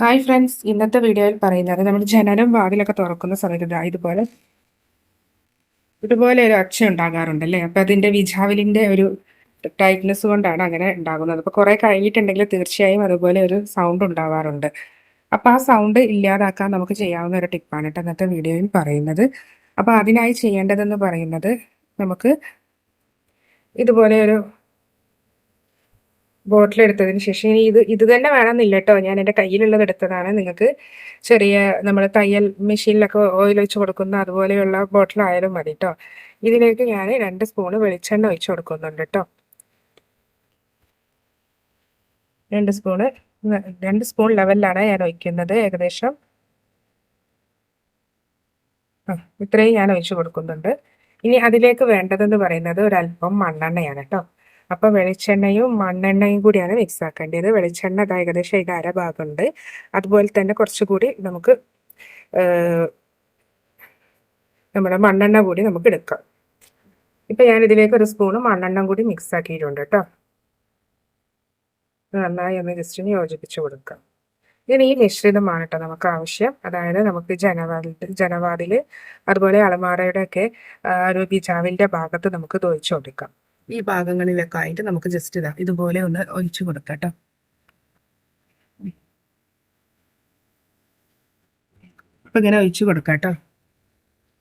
Hi friends ഇന്നത്തെ വീഡിയോയിൽ പറയുന്നത് നമ്മൾ ജനനം വാതിലൊക്കെ തുറക്കുന്ന സമയത്ത് ഇതാ ഇതുപോലെ ഇതുപോലെ ഒരു അക്ഷ ഉണ്ടാകാറുണ്ട് അല്ലേ? അപ്പം അതിന്റെ വിജാവിലിന്റെ ഒരു ടൈറ്റ്നെസ് കൊണ്ടാണ് അങ്ങനെ ഉണ്ടാകുന്നത്. അപ്പോൾ കുറേ കഴിഞ്ഞിട്ടുണ്ടെങ്കിൽ തീർച്ചയായും അതുപോലെ ഒരു സൗണ്ട് ഉണ്ടാവാറുണ്ട്. അപ്പോൾ ആ സൗണ്ട് ഇല്ലാതാക്കാൻ നമുക്ക് ചെയ്യാവുന്ന ഒരു ടിപ്പാണ് കേട്ടോ ഇന്നത്തെ വീഡിയോയിൽ പറയുന്നത്. അപ്പോൾ അതിനായി ചെയ്യേണ്ടതെന്ന് പറയുന്നത് നമുക്ക് ഇതുപോലെ ഒരു ബോട്ടിൽ എടുത്തതിന് ശേഷം ഇനി ഇത് ഇത് തന്നെ വേണമെന്നില്ല കേട്ടോ ഞാൻ എന്റെ കയ്യിലുള്ളത് എടുത്തതാണ്. നിങ്ങൾക്ക് ചെറിയ നമ്മൾ തയ്യൽ മെഷീനിലൊക്കെ ഓയിൽ ഒഴിച്ച് കൊടുക്കുന്ന അതുപോലെയുള്ള ബോട്ടിലായാലും മതി കേട്ടോ ഇതിലേക്ക് ഞാൻ രണ്ട് സ്പൂണ് വെളിച്ചെണ്ണ ഒഴിച്ച് കൊടുക്കുന്നുണ്ട് കേട്ടോ രണ്ട് സ്പൂണ് രണ്ട് സ്പൂൺ ലെവലിലാണ് ഞാൻ ഒഴിക്കുന്നത് ഏകദേശം. ഇത്രയും ഞാൻ ഒഴിച്ച് കൊടുക്കുന്നുണ്ട്. ഇനി അതിലേക്ക് വേണ്ടതെന്ന് പറയുന്നത് ഒരല്പം മണ്ണെണ്ണയാണ് കേട്ടോ അപ്പോൾ വെളിച്ചെണ്ണയും മണ്ണെണ്ണയും കൂടിയാണ് മിക്സ് ആക്കേണ്ടത്. വെളിച്ചെണ്ണ അത് ഏകദേശം ഇത് അര ഭാഗമുണ്ട് അതുപോലെ തന്നെ കുറച്ചുകൂടി നമുക്ക് നമ്മുടെ മണ്ണെണ്ണ കൂടി നമുക്ക് എടുക്കാം. ഇപ്പം ഞാൻ ഇതിലേക്ക് ഒരു സ്പൂണ് മണ്ണെണ്ണ കൂടി മിക്സ് ആക്കിയിട്ടുണ്ട് കേട്ടോ. നന്നായി ഒന്ന് ജസ്റ്റ് യോജിപ്പിച്ച് കൊടുക്കാം. ഇനി ഈ മിശ്രിതമാണ് കേട്ടോ നമുക്ക് ആവശ്യം. അതായത് നമുക്ക് ജനവാതിൽ ജനവാതിൽ അതുപോലെ അളമാറയുടെ ഒക്കെ ഒരു ബിജാവിന്റെ ഭാഗത്ത് നമുക്ക് തൊഴിച്ചു കൊടുക്കാം. ഈ ഭാഗങ്ങളിലൊക്കെ ആയിട്ട് നമുക്ക് ജസ്റ്റ് ഇതാ ഇതുപോലെ ഒന്ന് ഒഴിച്ചു കൊടുക്കാം കേട്ടോ ഇങ്ങനെ ഒഴിച്ചു കൊടുക്കാം കേട്ടോ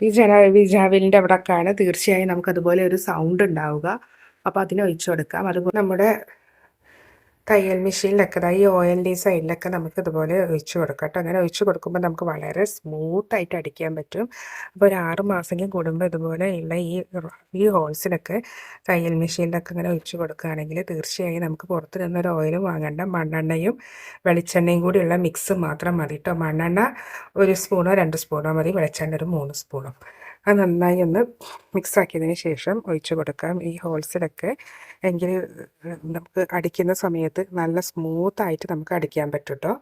ഈ ജന വിജാവിലിന്റെ അവിടെയൊക്കെയാണ് തീർച്ചയായും നമുക്ക് അതുപോലെ ഒരു സൗണ്ട് ഉണ്ടാവുക. അപ്പോൾ അതിനെ ഒഴിച്ചു കൊടുക്കാം. അതുപോലെ നമ്മുടെ തയ്യൽ മെഷീനിലൊക്കെ ഈ ഓയിലിന്റെ സൈഡിലൊക്കെ നമുക്ക് ഇതുപോലെ ഒഴിച്ച് കൊടുക്കാം കേട്ടോ. അങ്ങനെ ഒഴിച്ച് കൊടുക്കുമ്പോൾ നമുക്ക് വളരെ സ്മൂത്തായിട്ട് അടിക്കാൻ പറ്റും. അപ്പോൾ ഒരു ആറ് മാസം കൂടുമ്പോൾ ഇതുപോലെ ഉള്ള ഈ ഈ ഹോൾസിലൊക്കെ തയ്യൽ മെഷീനിലൊക്കെ ഇങ്ങനെ ഒഴിച്ച് കൊടുക്കുകയാണെങ്കിൽ തീർച്ചയായും നമുക്ക് പുറത്ത് നിന്നൊരു ഓയിലും വാങ്ങേണ്ട. മണ്ണെണ്ണയും വെളിച്ചെണ്ണയും കൂടിയുള്ള മിക്സ് മാത്രം മതി കേട്ടോ. മണ്ണെണ്ണ ഒരു സ്പൂണോ രണ്ട് സ്പൂണോ മതി. വെളിച്ചെണ്ണ ഒരു മൂന്ന് സ്പൂണോ അത് നന്നായി ഒന്ന് മിക്സ് ആക്കിയതിന് ശേഷം ഒഴിച്ചു കൊടുക്കാം. ഈ ഹോൾസിലൊക്കെ എങ്കിൽ നമുക്ക് അടിക്കുന്ന സമയത്ത് നല്ല സ്മൂത്തായിട്ട് നമുക്ക് അടിക്കാൻ പറ്റും കേട്ടോ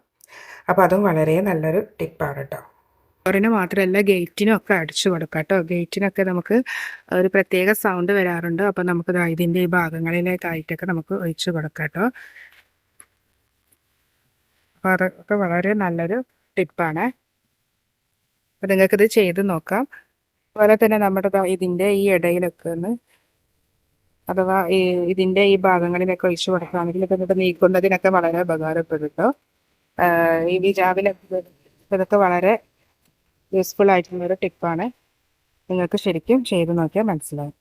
അപ്പോൾ അതും വളരെ നല്ലൊരു ടിപ്പാണ് കേട്ടോ ഡോറിന് മാത്രമല്ല ഗേറ്റിനും ഒക്കെ അടിച്ചു കൊടുക്കാം കേട്ടോ ഗേറ്റിനൊക്കെ നമുക്ക് ഒരു പ്രത്യേക സൗണ്ട് വരാറുണ്ട്. അപ്പോൾ നമുക്ക് ഇതിന്റെ ഈ ഭാഗങ്ങളിലേക്കായിട്ടൊക്കെ നമുക്ക് ഒഴിച്ചു കൊടുക്കാം കേട്ടോ അപ്പോൾ അതൊക്കെ വളരെ നല്ലൊരു ടിപ്പാണ്. അപ്പോൾ നിങ്ങൾക്കിത് ചെയ്ത് നോക്കാം. അതുപോലെ തന്നെ നമ്മുടെ ഇതിന്റെ ഈ ഇടയിലൊക്കെ ഒന്ന് അഥവാ ഈ ഇതിന്റെ ഈ ഭാഗങ്ങളിലൊക്കെ ഒഴിച്ചു കൊടുക്കുകയാണെങ്കിൽ ഇതൊക്കെ നീക്കുന്നതിനൊക്കെ വളരെ ഉപകാരപ്പെടും ഈ വിജാവിലെ ഇതൊക്കെ വളരെ യൂസ്ഫുൾ ആയിട്ടുള്ള ഒരു ടിപ്പാണ് നിങ്ങൾക്ക് ശരിക്കും ചെയ്ത് നോക്കിയാൽ മനസ്സിലാവും.